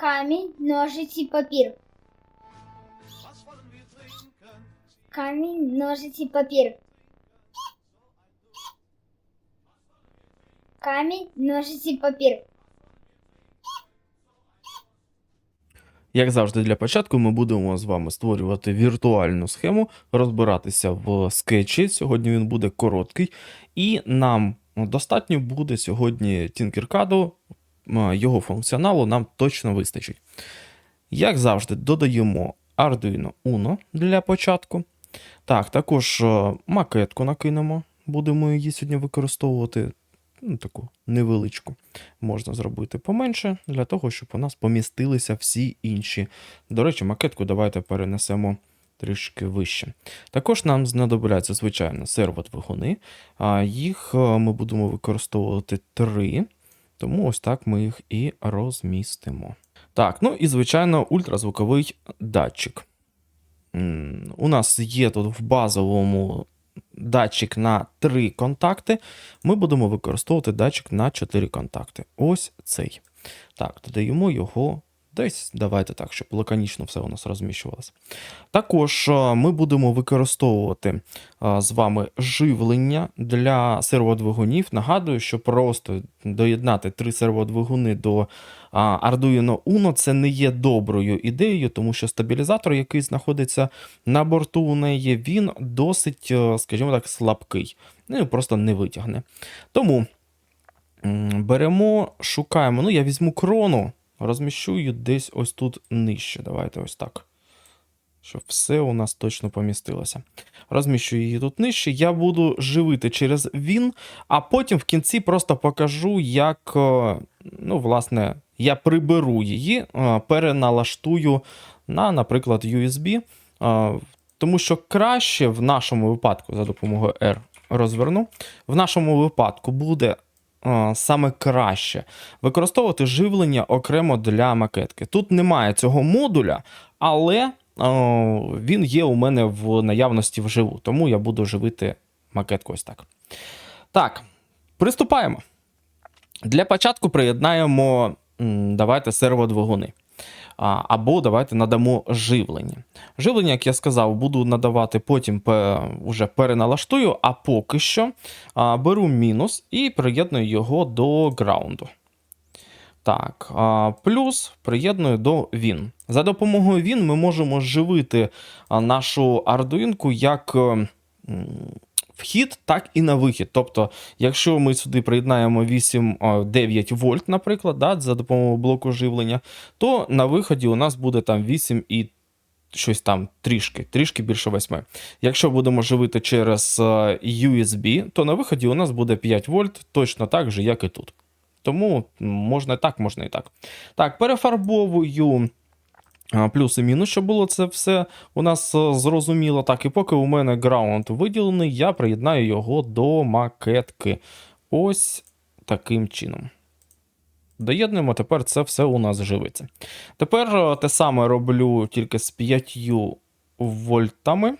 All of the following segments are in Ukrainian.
Камінь, ножиці, папір. Камінь, ножиці, папір. Камінь, ножиці, папір. Як завжди, для початку ми будемо з вами створювати віртуальну схему, розбиратися в скетчі. Сьогодні він буде короткий, і нам достатньо буде сьогодні м, його функціоналу нам точно вистачить. Як завжди, додаємо Arduino Uno для початку. Так, також е, макетку накинемо. Будемо її сьогодні використовувати. Ну, таку невеличку. Можна зробити поменше, для того, щоб у нас помістилися всі інші. До речі, макетку давайте перенесемо трішки вище. Також нам знадобляться, звичайно, серводвигуни. Їх е, ми будемо використовувати три, тому ось так ми їх і розмістимо. Так, ну і звичайно, ультразвуковий датчик. У нас є тут в базовому датчик на 3 контакти. Ми будемо використовувати датчик на 4 контакти. Ось цей. Так, додаємо його десь. Давайте так, щоб лаконічно все у нас розміщувалося. Також е, ми будемо використовувати е, з вами живлення для серводвигунів. Нагадую, що просто доєднати три серводвигуни до Arduino Uno це не є доброю ідеєю, тому що стабілізатор, який знаходиться на борту у неї, він досить, е, скажімо так, слабкий. Ну просто не витягне. Тому беремо, шукаємо. Ну, я візьму крону, розміщу її десь ось тут нижче. Давайте ось так. Щоб все у нас точно помістилося. Розміщую її тут нижче. Я буду живити через він, а потім в кінці просто покажу, як, е, ну, власне, я приберу її, е, переналаштую на, наприклад, USB. е, Тому що краще в нашому випадку, за допомогою R розверну, в нашому випадку буде саме краще використовувати живлення окремо для макетки. Тут немає цього модуля, але е, він є у мене в наявності вживу, тому я буду живити макетку ось так. Так, приступаємо. Для початку приєднаємо, давайте серводвигуни. Або давайте надамо живлення. Живлення, як я сказав, буду надавати потім уже переналаштую, а поки що беру мінус і приєдную його до граунду. Так, плюс приєдную до Він. За допомогою Він ми можемо живити нашу ардуїнку як вхід, так і на вихід. Тобто, якщо ми сюди приєднаємо 8-9 вольт, наприклад, да, за допомогою блоку живлення, то на виході у нас буде там 8 і щось там трішки, трішки більше 8. Якщо будемо живити через USB, то на виході у нас буде 5 вольт, точно так же, як і тут. Тому можна так, можна і так. Так, перефарбовую. Плюс і мінус, щоб було це все у нас е, зрозуміло. Так, і поки у мене граунд виділений, я приєднаю його до макетки. Ось таким чином. Доєднуємо, тепер це все у нас живиться. Тепер е, те саме роблю тільки з 5 вольтами.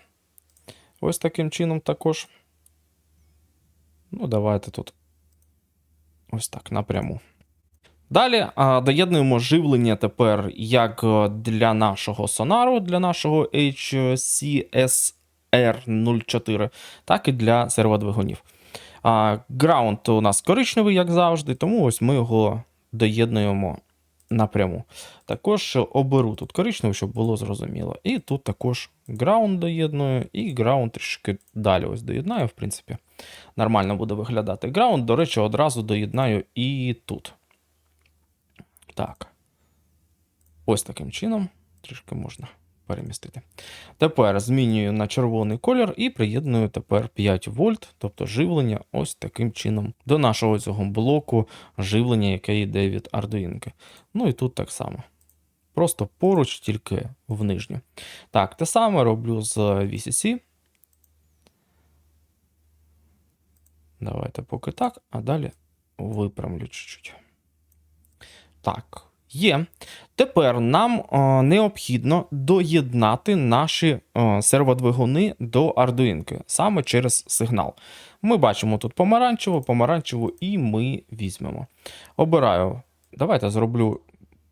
Ось таким чином також. Ну, давайте тут. Ось так, напряму. Далі доєднуємо живлення тепер як е, для нашого сонару, для нашого HCSR04, так і для серводвигунів. Граунд у нас коричневий, як завжди, тому ось ми його доєднуємо напряму. Також оберу тут коричневий, щоб було зрозуміло. І тут також граунд доєдную, і граунд трішки далі ось доєднаю, в принципі. Нормально буде виглядати. Граунд, до речі, одразу доєднаю і тут. Так. Ось таким чином. Трішки можна перемістити. Тепер змінюю на червоний колір і приєдную тепер 5 вольт, тобто живлення ось таким чином до нашого цього блоку живлення, яке йде від Arduino. Ну і тут так само. Просто поруч, тільки в нижню. Так, те саме роблю з VCC. Давайте поки так, а далі виправлю чуть-чуть. Так, є. Тепер нам е, необхідно доєднати наші е, серводвигуни до Arduino, саме через сигнал. Ми бачимо тут помаранчеву, помаранчеву, і ми візьмемо. Обираю. Давайте зроблю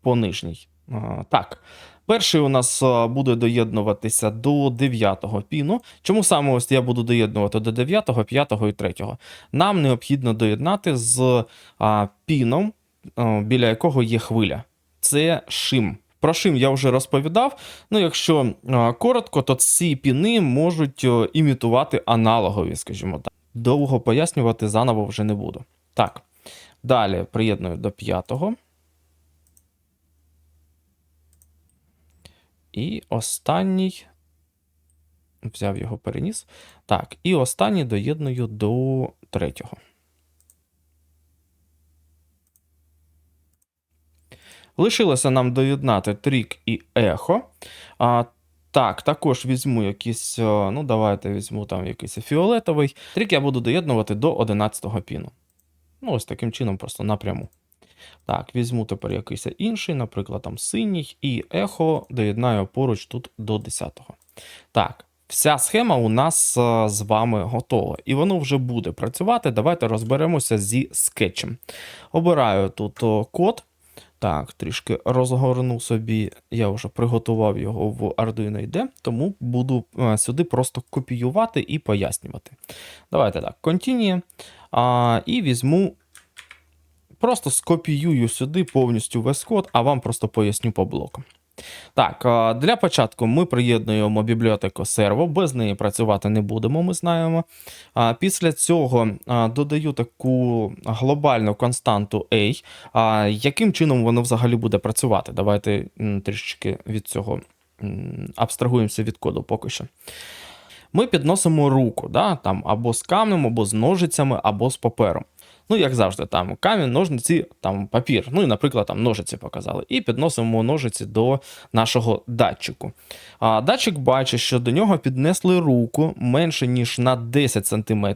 по нижній А, Так. Перший у нас буде доєднуватися до 9-го піну. Чому саме ось я буду доєднувати до 9-го, 5-го і 3-го? Нам необхідно доєднати з а, піном, біля якого є хвиля. Це шим. Про шим я вже розповідав. Ну, якщо коротко, то ці піни можуть імітувати аналогові, скажімо так. Довго пояснювати заново вже не буду. Так. Далі приєдную до 5-го. І останній. Взяв його переніс. Так, і останній доєдную до третього. Лишилося нам доєднати трік і ехо. А, так, також візьму якийсь. е, Ну, давайте візьму там якийсь фіолетовий. Трік я буду доєднувати до 11-го піну. Ну, ось таким чином, просто напряму. Так, візьму тепер якийсь інший, наприклад, там синій, і ехо доєднаю поруч тут до 10-го. Так, вся схема у нас е, з вами готова, і воно вже буде працювати. Давайте розберемося зі скетчем. Обираю тут код. Так, трішки розгорну собі, я вже приготував його в Arduino IDE, тому буду е, сюди просто копіювати і пояснювати. Давайте так, Continue. А, і візьму Просто скопіюю сюди повністю весь код, а вам просто поясню по блокам. Так, для початку ми приєднуємо бібліотеку серво, без неї працювати не будемо, ми знаємо. Після цього додаю таку глобальну константу A. Яким чином воно взагалі буде працювати? Давайте трішечки від цього абстрагуємося від коду поки що. Ми підносимо руку, да, там, або з камнем, або з ножицями, або з папером. Ну, як завжди, там камінь, ножниці, там папір. Ну і, наприклад, там ножиці показали. І підносимо ножиці до нашого датчику. А датчик бачить, що до нього піднесли руку менше, ніж на 10 см,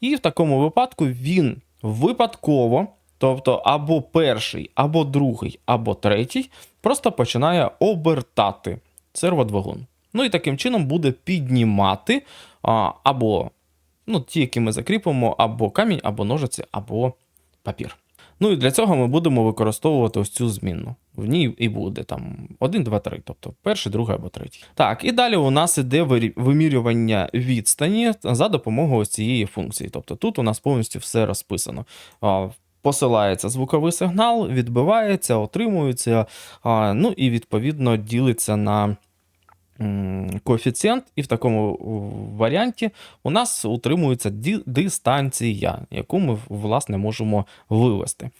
і в такому випадку він випадково, тобто або перший, або другий, або третій, просто починає обертати серводвигун. Ну і таким чином буде піднімати а, або ну, ті, які ми закріпимо, або камінь, або ножиці, або папір. Ну і для цього ми будемо використовувати ось цю змінну. В ній і буде там 1, 2, 3, тобто перший, другий або третій. Так, і далі у нас іде вимірювання відстані за допомогою ось цієї функції. Тобто тут у нас повністю все розписано. Посилається звуковий сигнал, відбивається, отримується, ну і відповідно ділиться на коефіцієнт, і в такому варіанті у нас утримується дистанція, яку ми власне можемо вивести.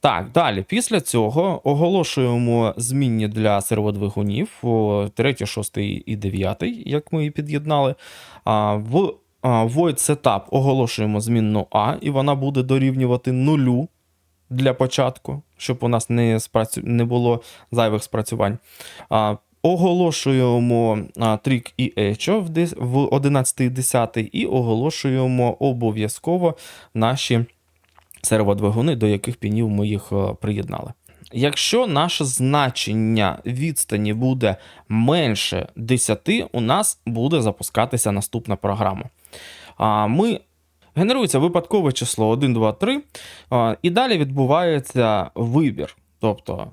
Так, далі, після цього оголошуємо змінні для серводвигунів 3, 6 і 9, як ми і під'єднали. В void setup оголошуємо змінну А, і вона буде дорівнювати нулю для початку, щоб у нас не, спрацю... не було зайвих спрацювань. Оголошуємо трік і ечо в, дес- в 11 і оголошуємо обов'язково наші серводвигуни, до яких пінів ми їх е, приєднали. Якщо наше значення відстані буде менше 10, у нас буде запускатися наступна програма. Ми генерується випадкове число 1, 2, 3, і далі відбувається вибір. Тобто,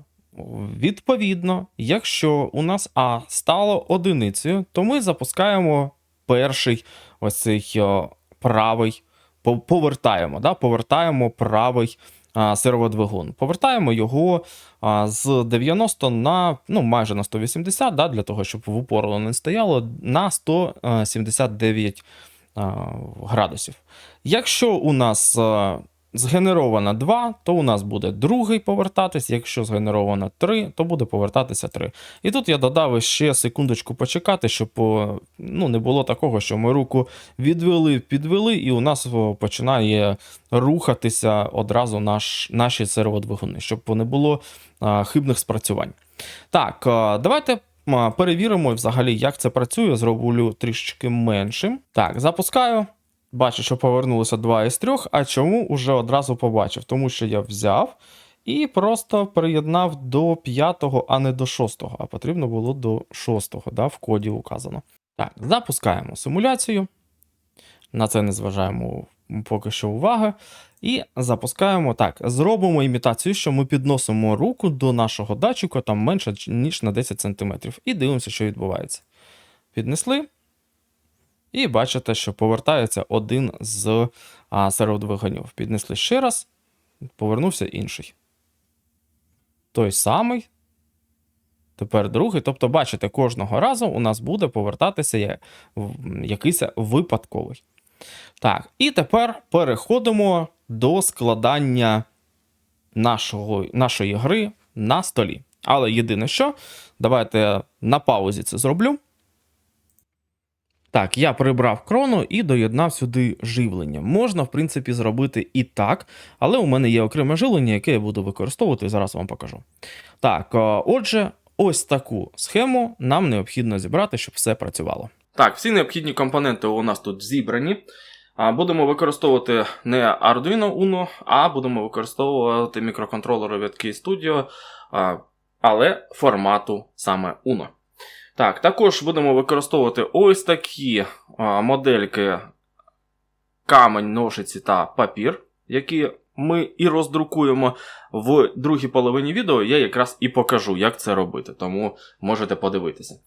відповідно, якщо у нас А стало одиницею, то ми запускаємо перший ось цей правий, повертаємо, да, повертаємо правий серводвигун. Повертаємо його з 90 на ну, майже на 180, да, для того, щоб в упор не стояло, на 179 а, градусів. Якщо у нас а, згенеровано 2, то у нас буде другий повертатись. Якщо згенеровано 3, то буде повертатися 3. І тут я додав ще секундочку почекати, щоб ну, не було такого, що ми руку відвели, підвели, і у нас починає рухатися одразу наш, наші серводвигуни, щоб не було а, хибних спрацювань. Так, давайте. Перевіримо взагалі, як це працює. Зроблю трішечки меншим. Так, запускаю. Бачу, що повернулося 2 із 3, а чому уже одразу побачив? Тому що я взяв і просто приєднав до 5, а не до 6, а потрібно було до 6, да, в коді указано. Так, запускаємо симуляцію. На це не зважаємо поки що уваги. І запускаємо так. Зробимо імітацію, що ми підносимо руку до нашого датчика там менше, ніж на 10 см. І дивимося, що відбувається. Піднесли. І бачите, що повертається один з а, серводвигунів. Піднесли ще раз, повернувся інший. Той самий. Тепер другий. Тобто, бачите, кожного разу у нас буде повертатися якийсь випадковий. Так, і тепер переходимо до складання нашого, нашої гри на столі. Але єдине що, давайте на паузі це зроблю. Так, я прибрав крону і доєднав сюди живлення. Можна, в принципі, зробити і так, але у мене є окреме живлення, яке я буду використовувати, зараз вам покажу. Так, е, отже, ось таку схему нам необхідно зібрати, щоб все працювало. Так, всі необхідні компоненти у нас тут зібрані. Будемо використовувати не Arduino Uno, а будемо використовувати мікроконтролери від Key Studio, але формату саме Uno. Так, також будемо використовувати ось такі а, модельки камень, ножиці та папір, які ми і роздрукуємо. В другій половині відео я якраз і покажу, як це робити, тому можете подивитися.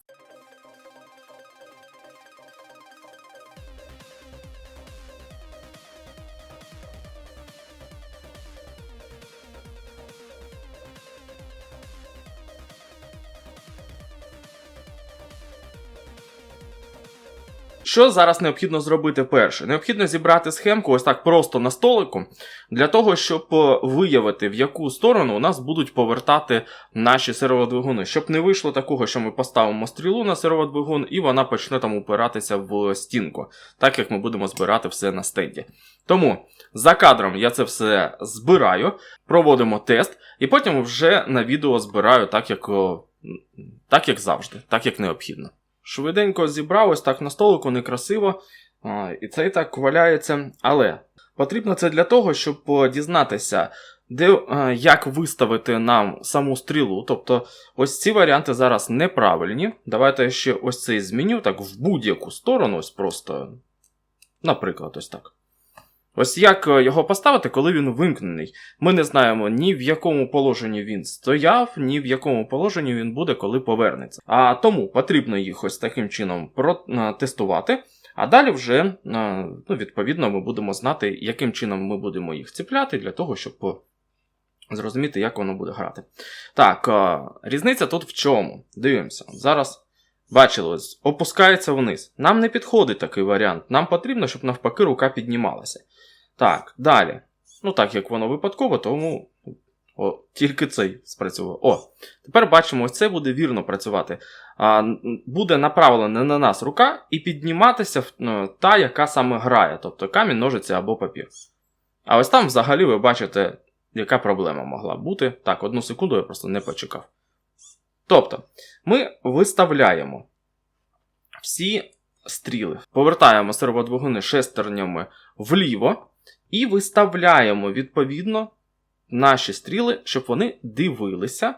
Що зараз необхідно зробити перше? Необхідно зібрати схемку ось так просто на столику, для того, щоб е, виявити, в яку сторону у нас будуть повертати наші серводвигуни. Щоб не вийшло такого, що ми поставимо стрілу на серводвигун і вона почне там упиратися в стінку, так як ми будемо збирати все на стенді. Тому за кадром я це все збираю, проводимо тест, і потім вже на відео збираю так, як, так, як завжди, так як необхідно. Швиденько зібрав ось так на столику, некрасиво. І це і так валяється. Але потрібно це для того, щоб е, дізнатися, де, е, як виставити нам саму стрілу. Тобто, ось ці варіанти зараз неправильні. Давайте я ще ось цей зміню так в будь-яку сторону, ось просто. Наприклад, ось так. Ось як е, його поставити, коли він вимкнений. Ми не знаємо ні в якому положенні він стояв, ні в якому положенні він буде, коли повернеться. А тому потрібно їх ось таким чином протестувати. А далі вже, е, ну, відповідно, ми будемо знати, яким чином ми будемо їх ціпляти для того, щоб е, зрозуміти, як воно буде грати. Так, е, різниця тут в чому? Дивимося. Зараз бачили, опускається вниз. Нам не підходить такий варіант. Нам потрібно, щоб навпаки рука піднімалася. Так, далі. Ну, так як воно випадково, тому о, тільки цей спрацював. О, тепер бачимо, ось це буде вірно працювати. А, буде направлена на нас рука і підніматися ну, та, яка саме грає, тобто камінь, ножиці або папір. А ось там взагалі ви бачите, яка проблема могла бути. Так, одну секунду я просто не почекав. Тобто, ми виставляємо всі стріли, повертаємо серводвигуни шестернями вліво і виставляємо відповідно наші стріли, щоб вони дивилися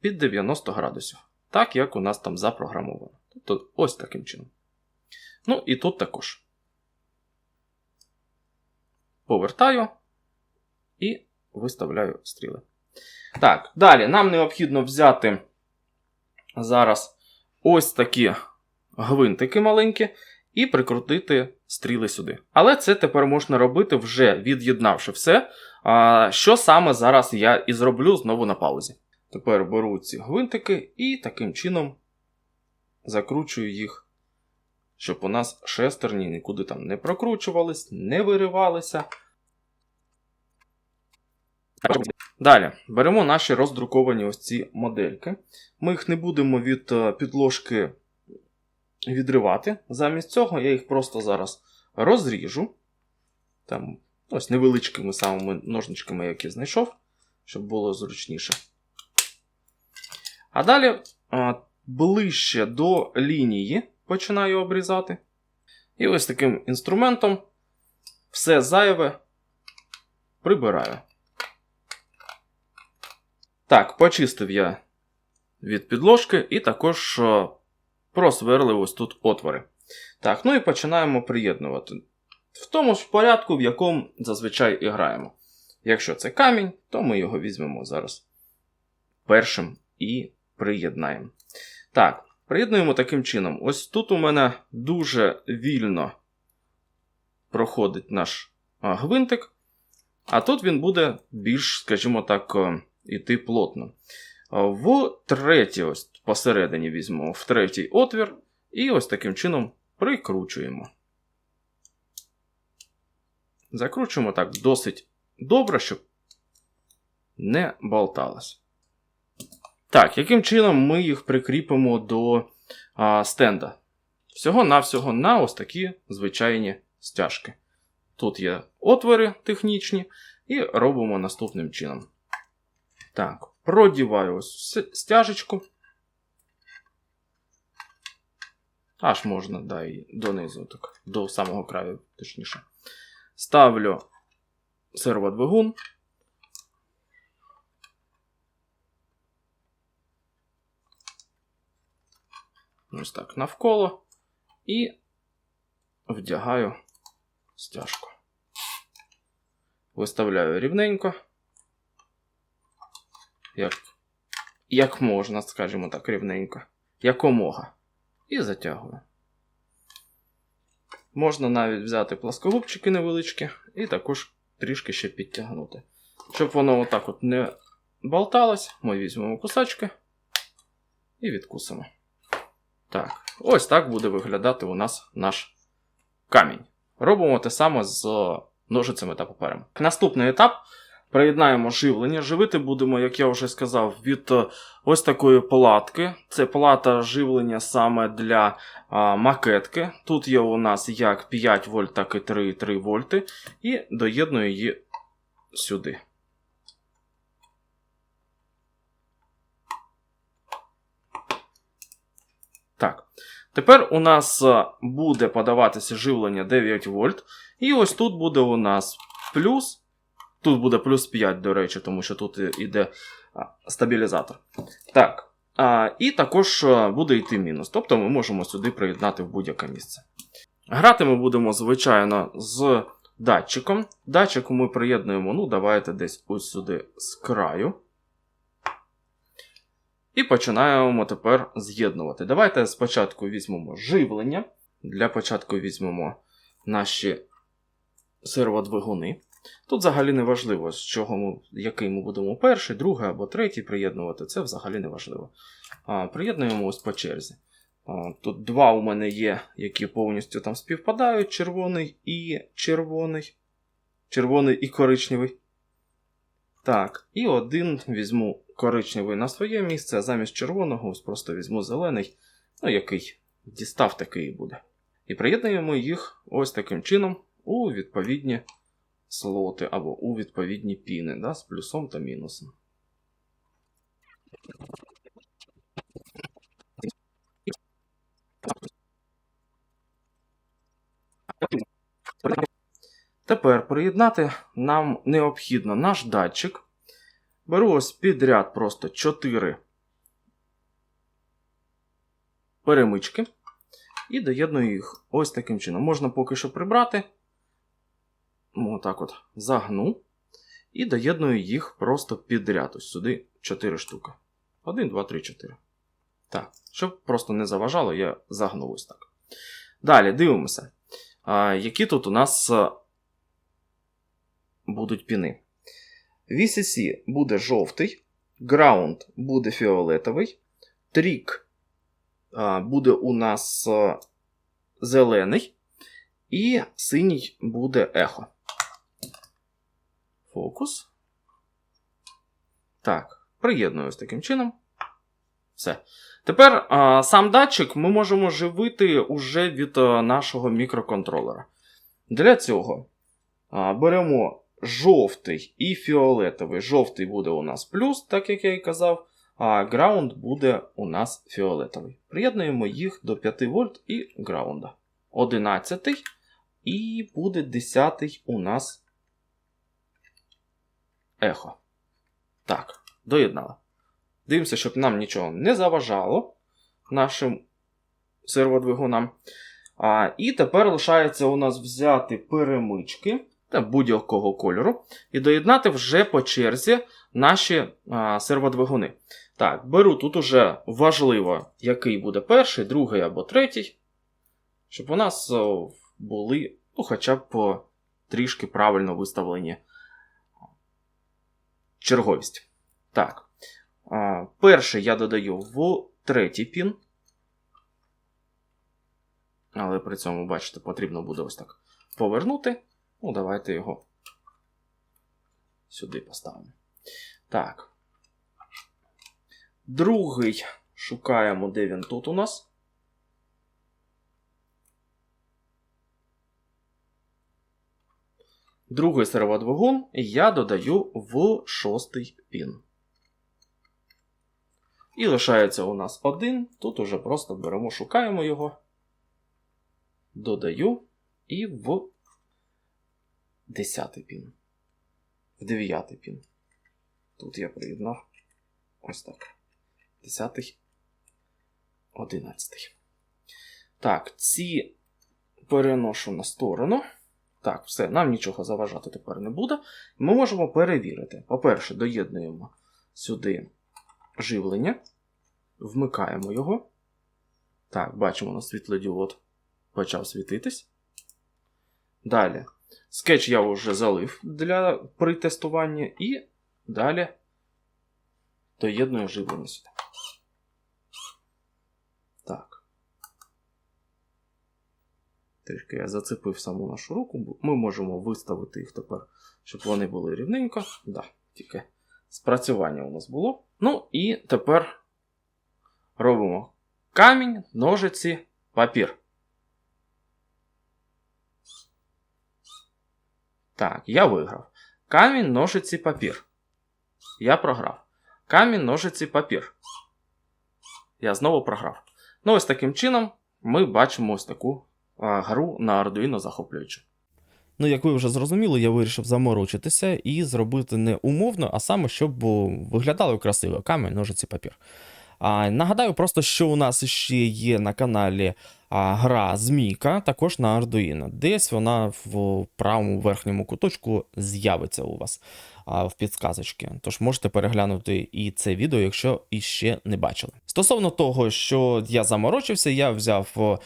під 90 градусів. Так, як у нас там запрограмовано. Тобто ось таким чином. Ну і тут також. Повертаю і виставляю стріли. Так, далі нам необхідно взяти зараз ось такі гвинтики маленькі і прикрутити стріли сюди. Але це тепер можна робити вже від'єднавши все. Що саме зараз я і зроблю знову на паузі. Тепер беру ці гвинтики і таким чином закручую їх, щоб у нас шестерні нікуди там не прокручувались, не виривалися. Далі беремо наші роздруковані ось ці модельки. Ми їх не будемо від е, підложки відривати. Замість цього я їх просто зараз розріжу. Там ось невеличкими самими ножничками, які знайшов, щоб було зручніше. А далі ближче до лінії починаю обрізати. І ось таким інструментом все зайве прибираю. Так, почистив я від підложки і також а, просверлив ось тут отвори. Так, ну і починаємо приєднувати. в тому ж порядку, в якому зазвичай і граємо. Якщо це камінь, то ми його візьмемо зараз першим і приєднаємо. Так, приєднуємо таким чином. Ось тут у мене дуже вільно проходить наш гвинтик, а тут він буде більш, скажімо так, е, іти плотно. В третій, ось посередині візьмемо в третій отвір, і ось таким чином прикручуємо. Закручуємо так досить добре, щоб не болталось. Так, яким чином ми їх прикріпимо до а, стенда? Всього-навсього на ось такі звичайні стяжки. Тут є отвори технічні, і робимо наступним чином. Так, продіваю ось стяжечку. Аж можна, да, і донизу, так, до самого краю, точніше. Ставлю серводвигун. Ось так навколо. І вдягаю стяжку. Виставляю рівненько. Як, як можна, скажімо так, рівненько. Якомога. І затягую. Можна навіть взяти пласкогубчики невеличкі і також трішки ще підтягнути. Щоб воно отак от не болталось, ми візьмемо кусачки і відкусимо. Так, ось так буде виглядати у нас наш камінь. Робимо те саме з ножицями та папером. Наступний етап. Приєднаємо живлення. Живити будемо, як я вже сказав, від е, ось такої палатки. Це палата живлення саме для а, макетки. Тут є у нас як 5 вольт, так і 3,3 вольти. І доєдную її сюди. Так. Тепер у нас е, буде подаватися живлення 9 вольт. І ось тут буде у нас плюс. Тут буде плюс 5, до речі, тому що тут іде стабілізатор. Так. А, і також е, буде йти мінус. Тобто ми можемо сюди приєднати в будь-яке місце. Грати ми будемо, звичайно, з датчиком. Датчик ми приєднуємо, ну, давайте десь ось сюди з краю. І починаємо тепер з'єднувати. Давайте спочатку візьмемо живлення. Для початку візьмемо наші серводвигуни. Тут взагалі не важливо, з чого ми, який ми будемо перший, другий або третій приєднувати. Це взагалі не важливо. А, приєднуємо ось по черзі. А, тут два у мене є, які повністю там співпадають: червоний і червоний. Червоний і коричневий. Так, і один візьму коричневий на своє місце, а замість червоного ось просто візьму зелений, ну який дістав, такий і буде. І приєднуємо їх ось таким чином у відповідні слоти або у відповідні піни да, з плюсом та мінусом. Тепер приєднати нам необхідно наш датчик. Беру ось підряд просто 4 перемички і доєдную їх ось таким чином. Можна поки що прибрати. Отак от загну. І доєдную їх просто підряд. Ось сюди 4 штуки. 1, 2, 3, 4. Так, щоб просто не заважало, я загнув ось так. Далі дивимося, а, які тут у нас а, будуть піни. VCC буде жовтий, Ground буде фіолетовий, а, буде у нас а, зелений, і синій буде ехо. Фокус. Так, приєдную ось таким чином. Все. Тепер а, сам датчик ми можемо живити уже від а, нашого мікроконтролера. Для цього а, беремо жовтий і фіолетовий. Жовтий буде у нас плюс, так як я і казав, а граунд буде у нас фіолетовий. Приєднуємо їх до 5 вольт і граунда. 11 і буде 10 у нас ехо. Так, доєднали. Дивимося, щоб нам нічого не заважало нашим серводвигунам. А, і тепер лишається у нас взяти перемички та будь-якого кольору і доєднати вже по черзі наші а, серводвигуни. Так, беру тут уже важливо, який буде перший, другий або третій, щоб у нас були ну, хоча б трішки правильно виставлені черговість. Так. Перший я додаю в третій пін. Але при цьому, бачите, потрібно буде ось так повернути. Ну, давайте його сюди поставимо. Так. Другий шукаємо, де він тут у нас. Другий серводвигун я додаю в шостий пін. І лишається у нас один. Тут уже просто беремо, шукаємо його. Додаю і в десятий пін. В дев'ятий пін. Тут я приєднав. Ось так. Десятий. Одинадцятий. Так, ці переношу на сторону. Так, все, нам нічого заважати тепер не буде. Ми можемо перевірити. По-перше, доєднуємо сюди живлення, вмикаємо його. Так, бачимо, на світлодіод почав світитись. Далі. Скетч я вже залив для притестування, і далі доєдную живлення сюди. Так. Трішки я зацепив саму нашу руку. Ми можемо виставити їх тепер, щоб вони були рівненько. Да, тільки спрацювання у нас було. Ну і тепер робимо камінь, ножиці, папір. Так, я виграв. Камінь, ножиці, папір. Я програв. Камінь, ножиці, папір. Я знову програв. Ну, ось таким чином ми бачимо ось таку гру на Arduino захоплюючу. Ну, як ви вже зрозуміли, я вирішив заморочитися і зробити не умовно, а саме, щоб виглядало красиво камінь, ножиці, папір. А, нагадаю просто, що у нас ще є на каналі гра Змійка, також на Arduino. Десь вона в правому верхньому куточку з'явиться у вас в підсказочці. Тож можете переглянути і це відео, якщо іще не бачили. Стосовно того, що я заморочився, я взяв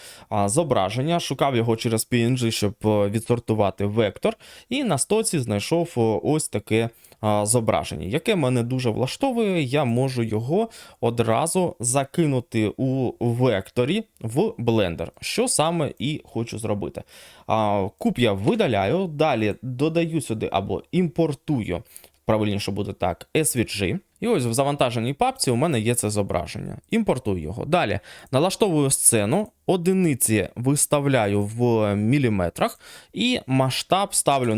зображення, шукав його через PNG, щоб відсортувати вектор, і на стоці знайшов ось таке а, зображення, яке мене дуже влаштовує. Я можу його одразу закинути у векторі в Blender, що саме і хочу зробити. Куб я видаляю, далі додаю сюди або імпортую, правильніше буде так, SVG. І ось в завантаженій папці у мене є це зображення. Імпортую його. Далі налаштовую сцену, одиниці виставляю в міліметрах, і масштаб ставлю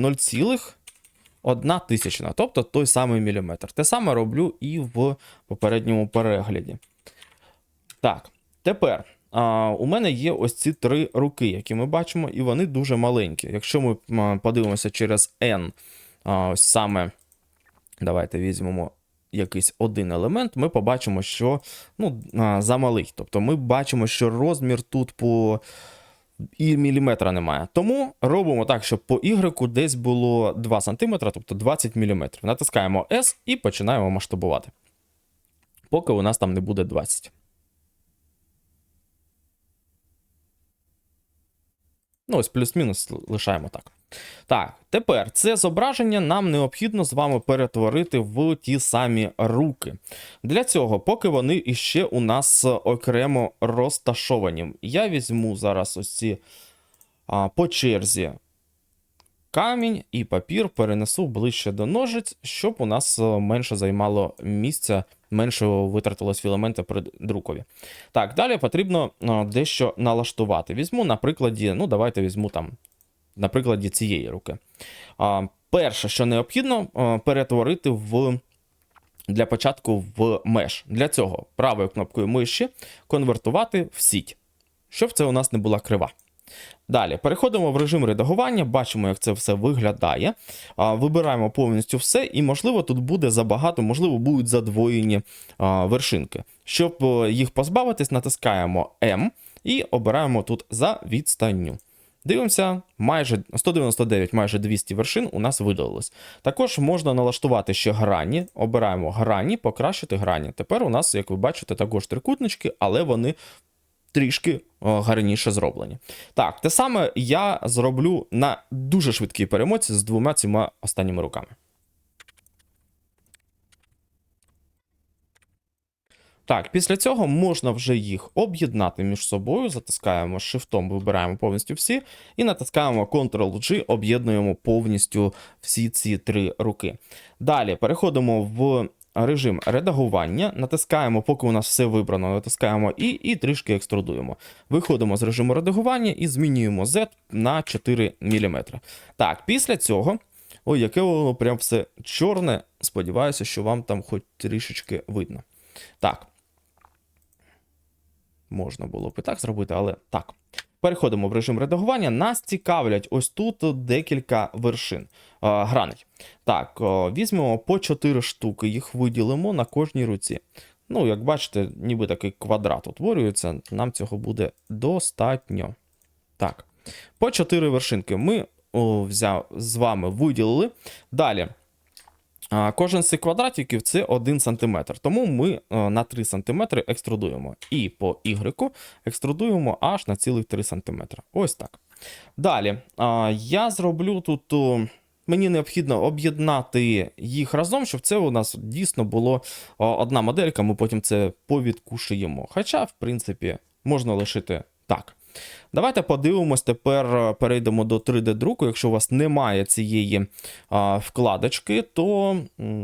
0,1 тисячна, тобто той самий міліметр. Те саме роблю і в попередньому перегляді. Так, тепер а, у мене є ось ці три руки, які ми бачимо, і вони дуже маленькі. Якщо ми подивимося через N, а, ось саме, давайте візьмемо якийсь один елемент, ми побачимо, що ну, замалий. Тобто ми бачимо, що розмір тут по і міліметра немає. Тому робимо так, щоб по Y десь було 2 см, тобто 20 мм. Натискаємо S і починаємо масштабувати. Поки у нас там не буде 20. Ну, ось плюс-мінус лишаємо так. Так, тепер це зображення нам необхідно з вами перетворити в ті самі руки. Для цього, поки вони іще у нас окремо розташовані, я візьму зараз ось ці а, по черзі камінь і папір перенесу ближче до ножиць, щоб у нас е, менше займало місця, менше витратилось філамента при друкові. Так, далі потрібно е, дещо налаштувати. Візьму, на прикладі, ну давайте візьму там, на прикладі цієї руки. Перше, що необхідно, е, перетворити в. Для початку в меш. Для цього правою кнопкою миші конвертувати в сіть, щоб це у нас не була крива. Далі переходимо в режим редагування, бачимо, як це все виглядає. Вибираємо повністю все, і, можливо, тут буде забагато, можливо, будуть задвоєні вершинки. Щоб е, їх позбавитись, натискаємо М, і обираємо тут за відстанню. Дивимося, майже 199, майже 200 вершин у нас видалилось. Також можна налаштувати ще грані. Обираємо грані, покращити грані. Тепер у нас, як ви бачите, також трикутнички, але вони трішки о, гарніше зроблені. Так, те саме я зроблю на дуже швидкій перемоці з двома цими останніми руками. Так, після цього можна вже їх об'єднати між собою. Затискаємо шифтом, вибираємо повністю всі, і натискаємо Ctrl-G, об'єднуємо повністю всі ці три руки. Далі переходимо в режим редагування, натискаємо, поки у нас все вибрано, натискаємо І і трішки екструдуємо. Виходимо з режиму редагування і змінюємо Z на 4 мм. Так, після цього. Ой, яке воно прям все чорне. Сподіваюся, що вам там хоч трішечки видно. Так. Можна було б і так зробити, але так. Переходимо в режим редагування. Нас цікавлять ось тут декілька вершин граней. Так, візьмемо по 4 штуки, їх виділимо на кожній руці. Ну, як бачите, ніби такий квадрат утворюється. Нам цього буде достатньо. Так. По 4 вершинки ми о, взяв, з вами виділили. Далі. Кожен з цих квадратиків це 1 см. Тому ми е, на 3 см екструдуємо. І по Y екструдуємо аж на цілих 3 см. Ось так. Далі. Я зроблю тут. Мені необхідно об'єднати їх разом, щоб це у нас дійсно було одна моделька, ми потім це повідкушуємо. Хоча, в принципі, можна лишити так. Давайте подивимось, тепер е, перейдемо до 3D-друку. Якщо у вас немає цієї а, вкладочки, то,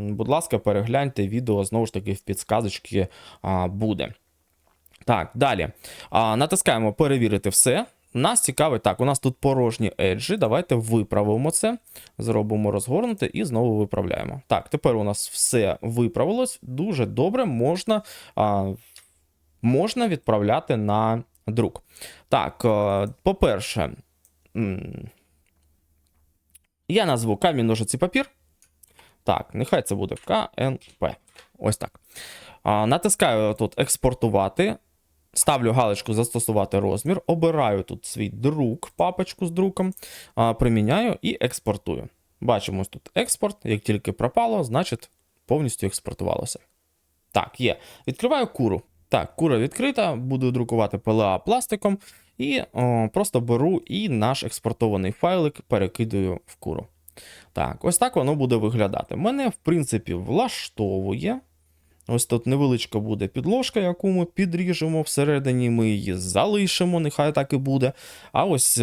будь ласка, перегляньте відео, знову ж таки, в підсказочці а, буде. Так, далі. А, натискаємо перевірити все. Нас цікавить, так, у нас тут порожні еджі. Давайте виправимо це. Зробимо розгорнути і знову виправляємо. Так, тепер у нас все виправилось. Дуже добре, можна, а, можна відправляти на друк. Так, е, по-перше, я назву камінь ножиці папір. Так, нехай це буде КНП. Ось так. Натискаю тут експортувати. Ставлю галочку застосувати розмір, обираю тут свій друк, папочку з друком, приміняю і експортую. Бачимо тут експорт. Як тільки пропало, значить повністю експортувалося. Так, є. Відкриваю куру. Так, кура відкрита, буду друкувати PLA пластиком і о, просто беру і наш експортований файлик перекидаю в куру. Так, ось так воно буде виглядати. Мене, в принципі, влаштовує. Ось тут невеличка буде підложка, яку ми підріжемо. Всередині ми її залишимо, нехай так і буде. А ось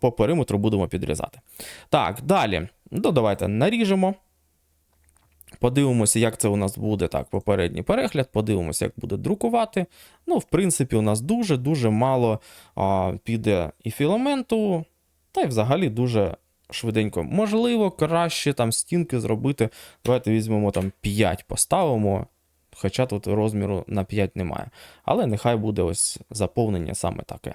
по периметру будемо підрізати. Так, далі. Ну, давайте наріжемо. Подивимося, як це у нас буде так, попередній перегляд, подивимося, як буде друкувати. Ну, в принципі, у нас дуже-дуже мало а, піде і філаменту, та й взагалі дуже швиденько. Можливо, краще там стінки зробити. Давайте візьмемо там 5 поставимо. Хоча тут розміру на 5 немає. Але нехай буде ось заповнення саме таке.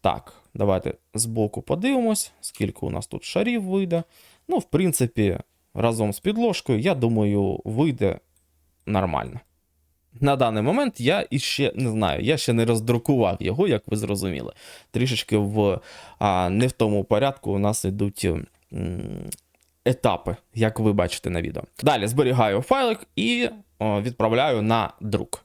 Так, давайте збоку подивимось, скільки у нас тут шарів вийде. Ну, в принципі, разом з підложкою, я думаю, вийде нормально. На даний момент я іще не знаю, я ще не роздрукував його, як ви зрозуміли. Трішечки в, а, не в тому порядку у нас йдуть м, етапи, як ви бачите на відео. Далі зберігаю файлик і о, відправляю на друк.